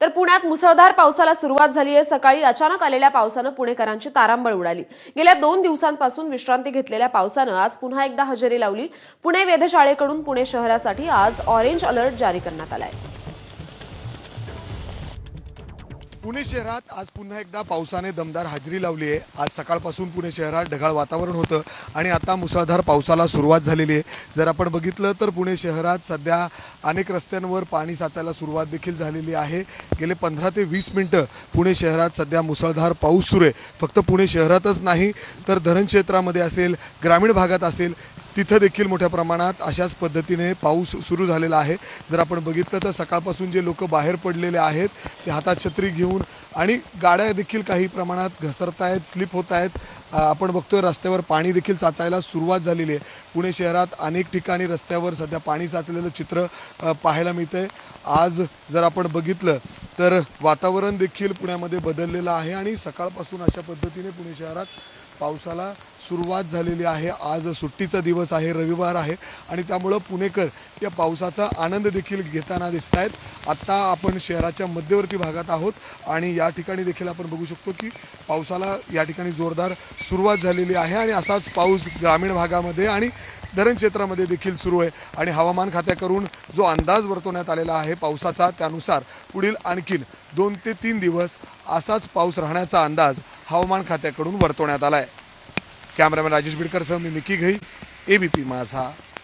तर पुण्यात मुसळधार पावसाला सुरुवात झाली आहे. सकाळी अचानक आलेल्या पावसानं पुणेकरांची तारांबळ उडाली. गेल्या दोन दिवसांपासून विश्रांती घेतलेल्या पावसानं आज पुन्हा एकदा हजेरी लावली. पुणे वेधशाळेकडून पुणे शहरासाठी आज ऑरेंज अलर्ट जारी करण्यात आलाय. पुणे शहरात आज पुन्हा एकदा पावसाने दमदार हजेरी लावली आहे. आज सकाळपासून पुणे शहरात ढगाळ वातावरण होतं आणि आता मुसळधार पावसाला सुरुवात झालेली आहे. जर आपण बघितलं तर पुणे शहरात सध्या अनेक रस्त्यांवर पाणी साचायला सुरुवात देखील झालेली आहे. गेले पंधरा ते वीस मिनिटं पुणे शहरात सध्या मुसळधार पाऊस सुरू आहे. फक्त पुणे शहरातच नाही तर धरण क्षेत्रामध्ये असेल ग्रामीण भागात असेल तिथं देखील मोठ्या प्रमाणात अशाच पद्धतीने पाऊस सुरू झालेला आहे. जर आपण बघितलं तर सकाळपासून जे लोक बाहेर पडलेले आहेत ते हातात छत्री घेऊन आणि गाड्या देखील काही प्रमाणात घसरत आहेत स्लिप होत आहेत आपण बघतोय रस्त्यावर पाणी देखील साचायला सुरुवात झालेली आहे. पुणे शहरात अनेक ठिकाणी रस्त्यावर सध्या पाणी साचलेलं चित्र पाहायला मिळतंय. आज जर आपण बघितलं तर वातावरण देखील पुण्यामध्ये बदललेलं आहे आणि सकाळपासून अशा पद्धतीने पुणे शहरात पावसाला सुरुवात झालेली आहे. आज सुट्टीचा दिवस आहे रविवार आहे आणि त्यामुळं पुणेकर या पावसाचा आनंद देखील घेताना दिसत आहेत आत्ता आपण शहराच्या मध्यवर्ती भागात आहोत आणि या ठिकाणी देखील आपण बघू शकतो की पावसाला या ठिकाणी जोरदार सुरुवात झालेली आहे आणि असाच पाऊस ग्रामीण भागामध्ये आणि धरण क्षेत्रामध्ये देखील सुरू आहे. आणि हवामान खात्याकडून जो अंदाज वर्तवण्यात आलेला आहे पावसाचा त्यानुसार पुढील आणखीन दोन ते तीन दिवस असाच पाऊस राहण्याचा अंदाज हवामान खात्याकडून वर्तवण्यात आला आहे कॅमेरामॅन राजेश बिडकरसह मी मिकी घई एबीपी माझा